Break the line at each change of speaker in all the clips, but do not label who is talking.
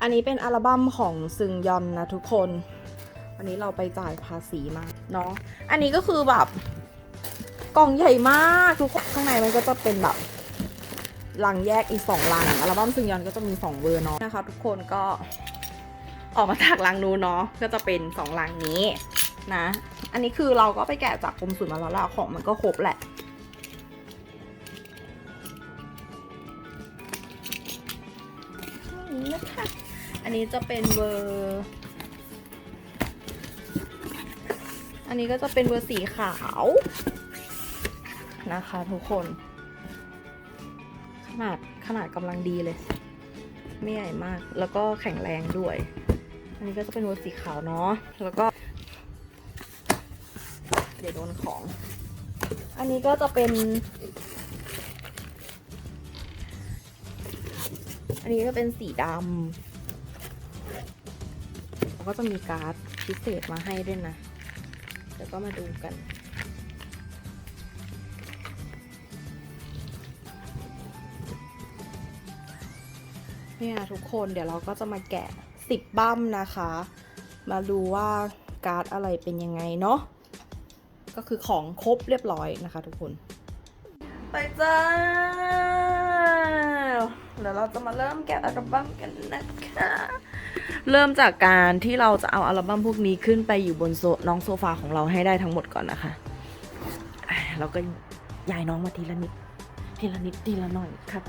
อันนี้เป็นอัลบั้มของซึงยอนนะทุกคน วันนี้เราไปจ่ายภาษีมาเนาะ อันนี้ก็คือแบบกล่องใหญ่มากทุกคนข้างในมันก็จะเป็นแบบลังแยกอีกสองลังอัลบั้มซึงยอนก็จะมีสองเวอร์เนาะนะคะทุกคนก็ออกมาจากลังนู้นเนาะก็จะเป็นสองลังนี้นะ อันนี้คือเราก็ไปแกะจากกรมศุลมาแล้วละของมันก็ครบแหละนี้นะคะ นนี้จะเป็นเวอร์ อันนี้ก็จะเป็นเวอร์สีขาวนะคะทุกคน ขนาดขนาดกำลังดีเลย ไม่ใหญ่มาก แล้วก็แข็งแรงด้วย อันนี้ก็จะเป็นเวอร์สีขาวเนาะ แล้วก็ เดี๋ยวโดนของ อันนี้ก็จะเป็นอันนี้ก็เป็นสีดำแล้วก็จะมีการ์ดพิเศษมาให้ด้วยนะ เดี๋ยวก็มาดูกัน เนี่ยทุกคนเดี๋ยวเราก็จะมาแกะสิบบั้มนะคะ มาดูว่าการ์ดอะไรเป็นยังไงเนาะ ก็คือของครบเรียบร้อยนะคะทุกคน ไปจ้า เดี๋ยวเราจะมาเริ่มแกะอัลบั้มกันนะคะ เริ่มจากการที่เราจะเอาอัลบั้มพวกนี้ขึ้นไปอยู่บนโซน้องโซฟาของเราให้ได้ทั้งหมดก่อนนะคะเราก็ย้ายน้องมาทีละนิดทีละนิดทีละหน่อยครับ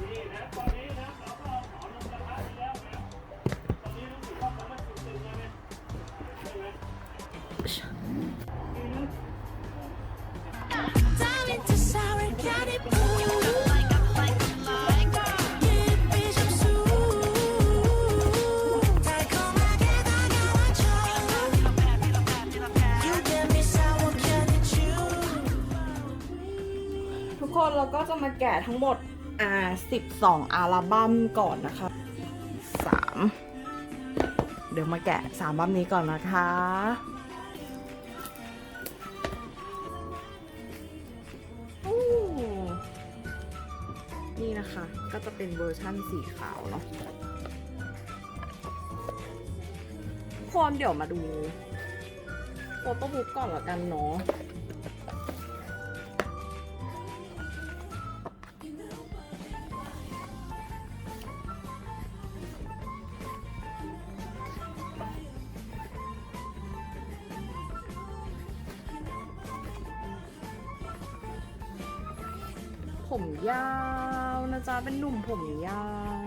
เราก็จะมาแกะทั้งหมดอ่า12 อัลบั้มก่อนนะคะ 3 เดี๋ยวมาแกะ3อัลบั้มนี้ก่อนนะคะนี่นะคะ ก็จะเป็นเวอร์ชั่นสีขาวเนาะทุกคนเดี๋ยวมาดูโฟโต้บุ๊กก่อนละกันเนาะ เป็นหนุ่มผมยาว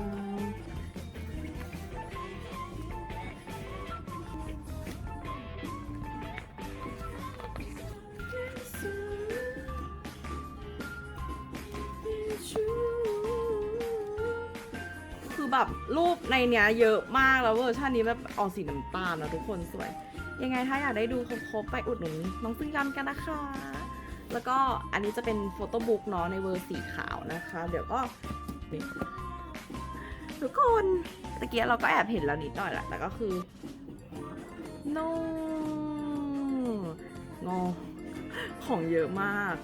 คือแบบรูปในเนี้ยเยอะมากแล้วเวอร์ชันนี้แบบออกสีน้ำตาลนะทุกคนสวย ยังไงถ้าอยากได้ดูครบๆไปอุดหนุนน้องซึ่งยันกันนะคะแล้วก็อันนี้จะเป็นโฟโต้บุ๊กเนาะในเวอร์สีขาวนะคะ เดี๋ยวก็ ทุกคนตะเกียเราก็แอบเห็นแล้วนิดหน่อยแหละแต่ก็คือ no งอของเยอะมาก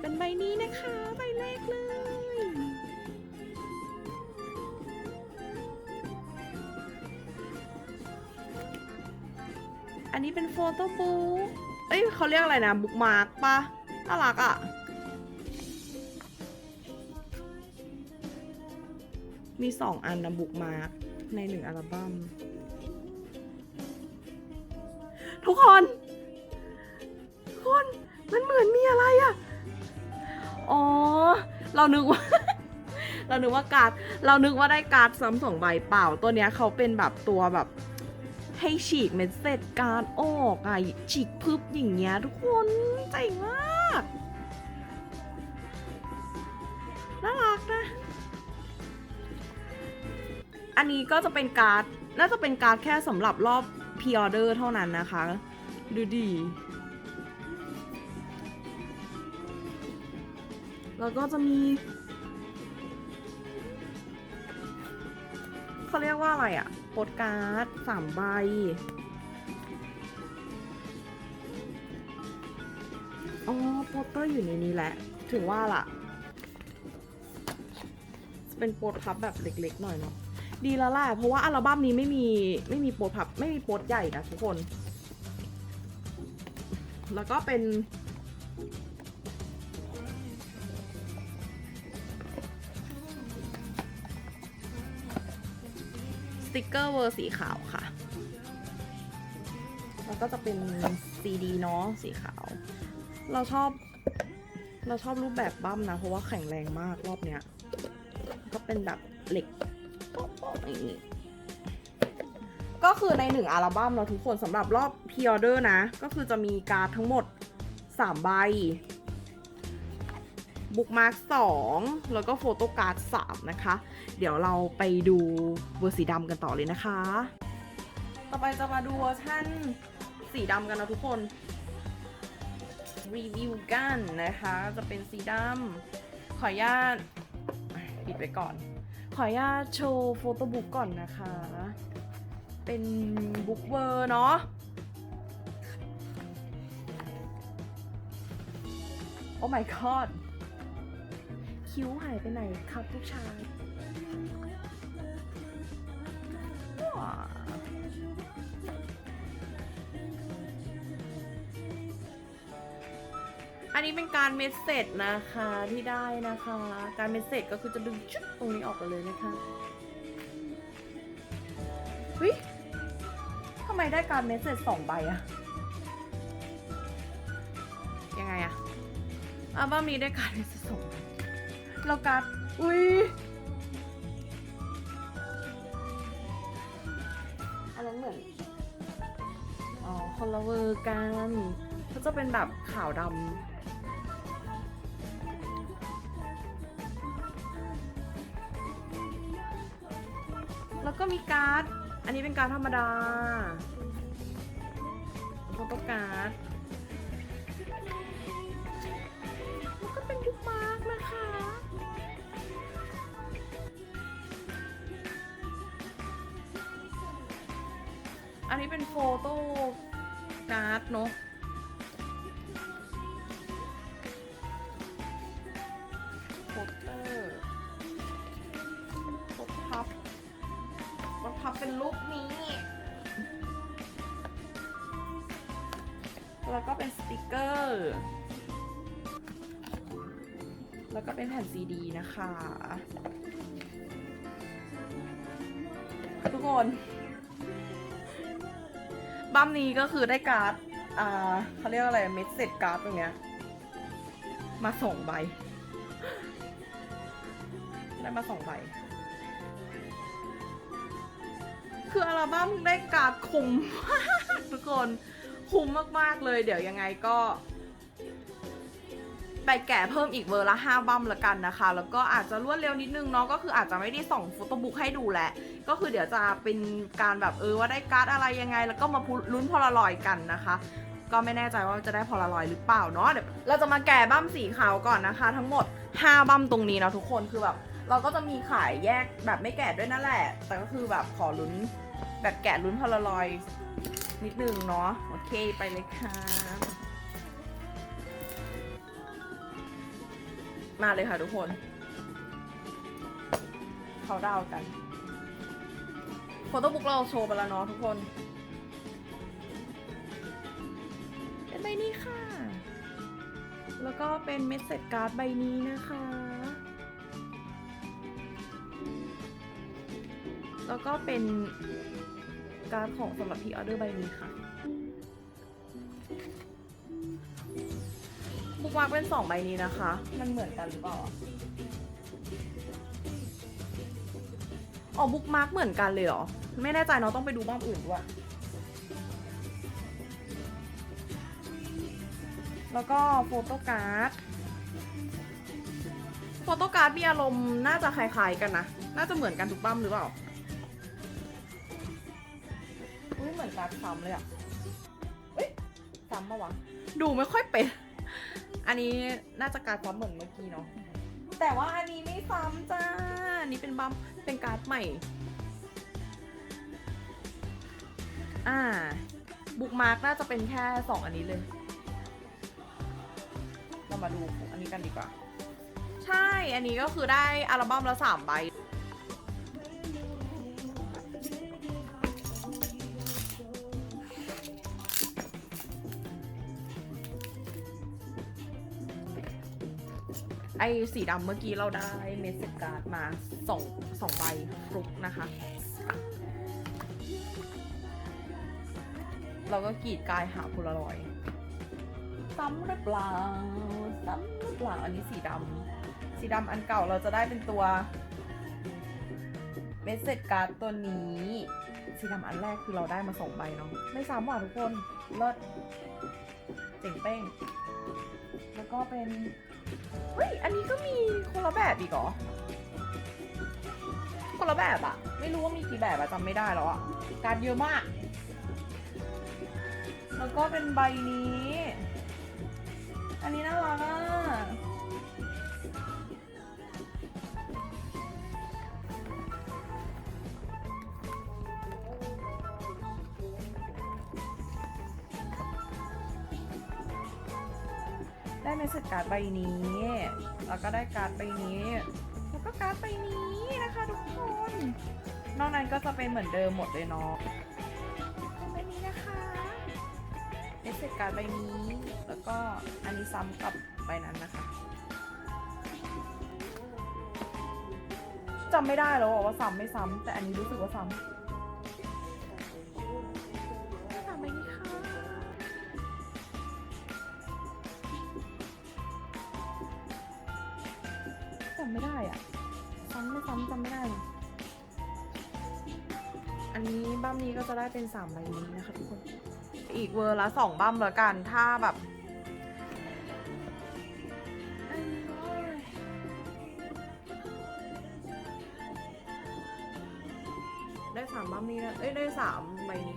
เป็นใบนี้นะคะ ใบแรกเลย อันนี้เป็นโฟโต้บุ๊กเอ้ยเขาเรียกอะไรนะบุ๊กมาร์กปะน่ารักอะ่ะ มีสองอันนะบุกมาร์กในหนึ่งอัลบั้มทุกคนทุกคนมันเหมือนมีอะไรอะ่ะ อ๋อ เรานึกว่า เรานึกว่าการ์ดเรานึกว่าได้การ์ดซ้ำสองใบเปล่า ตัวเนี้ยเขาเป็นแบบตัวแบบให้ฉีกเม็ดเศษการดออกอะฉีกพึบอย่างเงี้ยทุกคนเจ๋งมาก อันนี้ก็จะเป็นการ์ด น่าจะเป็นการ์ดแค่สำหรับรอบพ r ออเดอร์เท่านั้นนะคะ ดูดี แล้วก็จะมีเขาเรียกว่าอะไรอะโปสการ์ดสามใบ อ๋อโปสเตอร์อยู่ในนี้แหละ ถึงว่าล่ะ เป็นเป็นโปสพับแบบเล็กๆหน่อยเนาะ ดีแล้วแหละเพราะว่าอัลบั้มนี้ไม่มีไม่มีโปสพับไม่มีโปสใหญ่นะทุกคน แล้วก็เป็น สติกเกอร์เวอร์สีขาวค่ะ แล้วก็จะเป็นซีดีเนาะสีขาว เราชอบ เราชอบรูปแบบบั้มนะ เพราะว่าแข็งแรงมากรอบเนี้ย ก็เป็นแบบเหล็ก นี้ก็คือในหนึ่งอัลบั้มเนาทุกคนสำหรับรอบพ r ออเดอร์นะ ก็คือจะมีการ์ดทั้งหมด 3 ใบ บุ๊กมาร์กสองแล้วก็โฟโต้การ์ดสามนะคะ เดี๋ยวเราไปดูเวอร์สีดำกันต่อเลยนะคะ ต่อไปจะมาดูเวอร์ชันสีดำกันนะทุกคน รีวิวกันนะคะ จะเป็นสีดำขออนุญาตปิดไปก่อน ขออนุญาตโชว์โฟโต้บุ๊กก่อนนะคะ เป็นบุ๊กเวอร์เนาะโอ้ my god คิ้วหายไปไหนครับลูกชาย อันนี้เป็นการเมสเซจนะคะที่ได้นะคะ การเมสเซจก็คือจะดึงชุดตรงนี้ออกไปเลยนะคะเฮ้ยทำไมได้การเมสเซจสองใบอะยังไงอะอัลบั้มนี้ได้การเมสเซจสองใบแล้วการอุ้ยอันนั้นเหมือนอ๋อคนละเวอร์กันก็จะเป็นแบบขาวดำ อันนี้เป็นการธรรมดาโฟโต้การ์ดแล้วก็เป็นยุคมาร์กนะคะ อันนี้เป็นโฟโต้การ์ดเนาะ นะคะ ทุกคนบัมนี้ก็คือได้การ์ดอ่าเขาเรียกว่าอะไรเมสเซจการ์ดตรงเนี้ย มาสองใบ ได้มาสองใบ คืออัลบั้มได้การ์ดคุ้มมากทุกคนคุ้มมาก ๆ เลย เดี๋ยวยังไงก็ ไปแกะเพิ่มอีกเวอร์ละ5บัมละกันนะคะ แล้วก็อาจจะรวดเร็วนิดนึงเนาะก็คืออาจจะไม่ได้ส่องโฟโต้บุ๊กให้ดูแหละ ก็คือเดี๋ยวจะเป็นการแบบเออว่าได้การ์ดอะไรยังไง แล้วก็มาลุ้นพลารอยกันนะคะก็ไม่แน่ใจว่าจะได้พอลารอยหรือเปล่าเนาะเดี๋ยวเราจะมาแกะบั้มสีขาวก่อนนะคะ ทั้งหมด 5 บั้มตรงนี้เนาะทุกคนคือแบบเราก็จะมีขายแยกแบบไม่แกะด้วยนั่นแหละ แต่ก็คือแบบขอลุ้นแบบแกะลุ้นพอลารอยนิดนึงเนาะโอเคไปเลยค่ะ มาเลยค่ะทุกคน เขาดาวกันโฟโต้บุ๊กเราโชว์ไปแล้วเนาะทุกคน เป็นใบนี้ค่ะ แล้วก็เป็นเมสเซจการ์ดใบนี้นะคะ แล้วก็เป็นการ์ดของสำหรับพี่ออเดอร์ใบนี้ค่ะ บุ๊กมาร์กเป็นสองใบนี้นะคะ มันเหมือนกันหรือเปล่าอะอ๋อบุ๊กมาร์กเหมือนกันเลยเหรอ ไม่แน่ใจเนาะต้องไปดูบ้านอื่นด้วยแล้วก็โฟโต้การ์ด โฟโต้การ์ดมีอารมณ์น่าจะคล้ายๆกันนะ น่าจะเหมือนกันทุกบ้ามหรือเปล่า อุ้ยเหมือนการ์ดซ้ำเลยอะเอ้ยซ้ำปะวะ ดูไม่ค่อยเป็น อันนี้น่าจะการ์ดซ้ำเหมือนเมื่อกี้เนาะ แต่ว่าอันนี้ไม่ซ้ำจ้า อันนี้เป็นบัมเป็นการ์ดใหม่ อ่า บุ๊กมาร์กน่าจะเป็นแค่สองอันนี้เลย เรามาดูอันนี้กันดีกว่า ใช่ อันนี้ก็คือได้อัลบั้มละสามใบ อ้สีดำเมื่อกี้เราได้เมสเซจการ์ดมาสองสองใบฟลุกนะคะ เราก็กรีดกายหาพลรอยซ้ำหรือเปล่าซ้ำหรือเปล่าอันนี้สีดำสีดำอันเก่าเราจะได้เป็นตัวเมสเซจการ์ดตัวนี้สีดำอันแรกคือเราได้มาสองใบเนาะไม่ซ้ำว่ะทุกคนเลิศเจ๋งเป้ง แล้วก็เป็น เฮ้ย อันนี้ก็มีคนละแบบอีกเหรอ คนละแบบอะไม่รู้ว่ามีกี่แบบอะจำไม่ได้แล้วอะการเยอะมาก แล้วก็เป็นใบนี้ อันนี้น่ารักอะ ได้เมสเซจการ์ดใบนี้ แล้วก็ได้การ์ดใบนี้ แล้วก็การ์ดใบนี้นะคะทุกคน นอกนั้นก็จะเป็นเหมือนเดิมหมดเลยเนาะใบนี้นะคะเมสเซจการ์ดใบนี้ แล้วก็อันนี้ซ้ำกับใบนั้นนะคะจำไม่ได้แล้วว่าซ้ำไม่ซ้ำแต่อันนี้รู้สึกว่าซ้ำ เป็นสามใบนี้นะคะทุกคน อีกเวอร์ละสองบั้มแล้วกัน ถ้าแบบ ได้สามบั้มนี้นะเอ้ย ได้สามใบนี้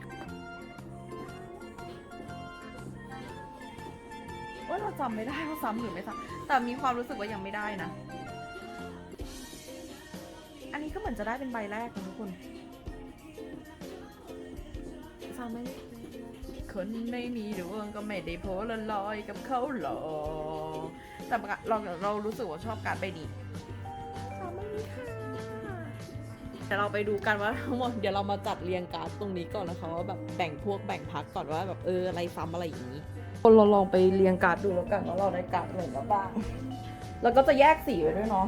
ว่าเราจำไม่ได้ว่าซ้ำหรือไม่ซ้ำแต่มีความรู้สึกว่ายังไม่ได้นะ อันนี้ก็เหมือนจะได้เป็นใบแรกนะทุกคน ซ้ำไหมคนไม่มีดวงก็ไม่ได้โพลลอยกับเขาหรอกแต่เราเรารู้สึกว่าชอบการดใบนี้ซ้ำไหมค่ะเดี๋ยวเราไปดูกันว่าทั้งหมดเดี๋ยวเรามาจัดเรียงการ์ดตรงนี้ก่อนนะคะว่าแบบแบ่งพวกแบ่งพักก่อนว่าแบบเอออะไรซ้ำอะไรอย่างนี้คนเราลองไปเรียงการ์ดดูแล้วกันว่าเราได้การ์ดอะไรมาบ้างแล้วก็จะแยกสีไว้ด้วยเนาะ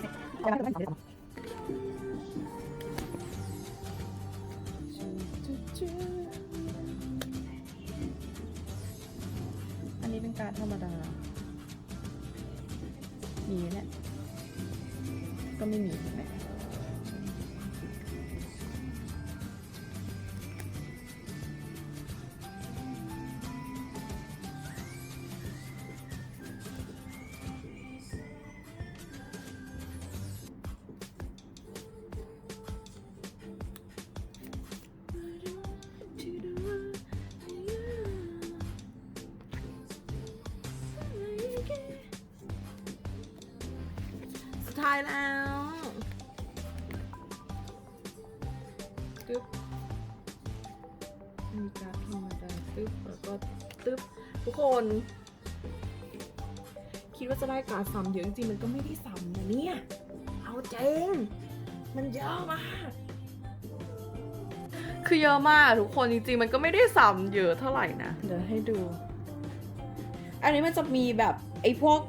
รมดามีแหละก็ไม่มีเห็นไหม ท้ายแล้วตึ๊บมีการธรรมดาตึ๊บแล้วก็ตึ๊บทุกคน คิดว่าจะได้การดซ้ำเยอะจริงมันก็ไม่ได้ซ้ำนะเนี่ย เอาเจงมันเยอะมากคือเยอะมากทุกคนจริงๆ มันก็ไม่ได้ซ้ำเยอะเท่าไหร่นะ เดี๋ยวให้ดู อันนี้มันจะมีแบบไอ้พวก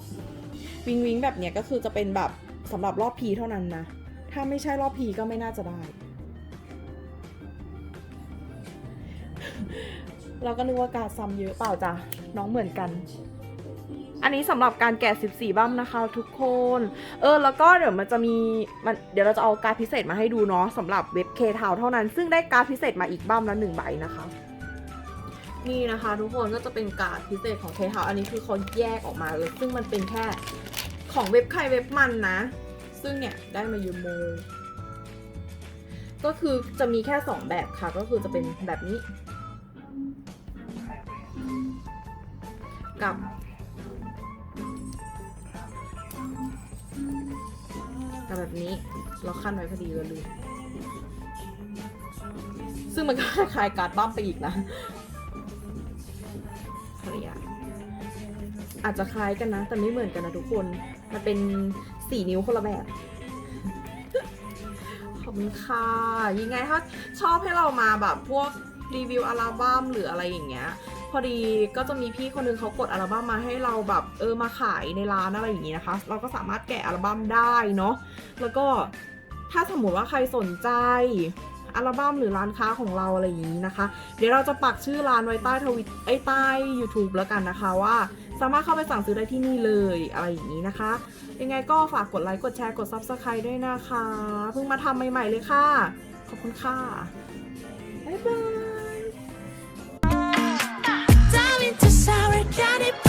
วิงวิงแบบเนี้ยก็คือจะเป็นแบบ สำหรับรอบพีเท่านั้นนะ ถ้าไม่ใช่รอบพีก็ไม่น่าจะได้ เราก็นึกว่าการซ้ำเยอะเปล่าจ้ะน้องเหมือนกัน อันนี้สำหรับการแกะ 14 บั้มนะคะ ทุกคน เออ แล้วก็เดี๋ยวมันจะมีมันเดี๋ยวเราจะเอาการพิเศษมาให้ดูเนาะสำหรับเว็บเคทาวเท่านั้น ซึ่งได้การพิเศษมาอีกบั้มละหนึ่งใบนะคะนี่นะคะทุกคนก็จะเป็นการพิเศษของเคทาวอันนี้คือเขาแยกออกมาเลย ซึ่งมันเป็นแค่ ของเว็บใครเว็บมันนะ ซึ่งเนี่ยได้มายูโมก็คือจะมีแค่ 2 แบบค่ะ ก็คือจะเป็นแบบนี้ กับแต่แบบนี้ เราขั้นไว้พอดีเราลืมซึ่งมันก็คล้ายๆการบ้ามไปอีกนะออนุญาตอาจจะคล้ายกันนะ แต่ไม่เหมือนกันนะทุกคน มันเป็นสี่นิ้วคนละแบบ ขอบคุณค่ะ ยังไงถ้าชอบให้เรามาแบบพวกรีวิวอัลบั้มหรืออะไรอย่างเงี้ย พอดีก็จะมีพี่คนนึงเขากดอัลบั้มมาให้เราแบบเออมาขายในร้านอะไรอย่างงี้นะคะ เราก็สามารถแกะอัลบั้มได้เนาะ แล้วก็ถ้าสมมติว่าใครสนใจ อัลบั้มหรือร้านค้าของเราอะไรอย่างนี้นะคะ เดี๋ยวเราจะปักชื่อร้านไว้ใต้ทวิตไอ้ใต้ YouTube แล้วกันนะคะว่า สามารถเข้าไปสั่งซื้อได้ที่นี่เลยอะไรอย่างนี้นะคะ ยังไงก็ฝากกดไลค์กดแชร์กด Subscribe ด้วยนะคะ เพิ่งมาทำใหม่ๆเลยค่ะ ขอบคุณค่ะ บ๊ายบา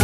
ย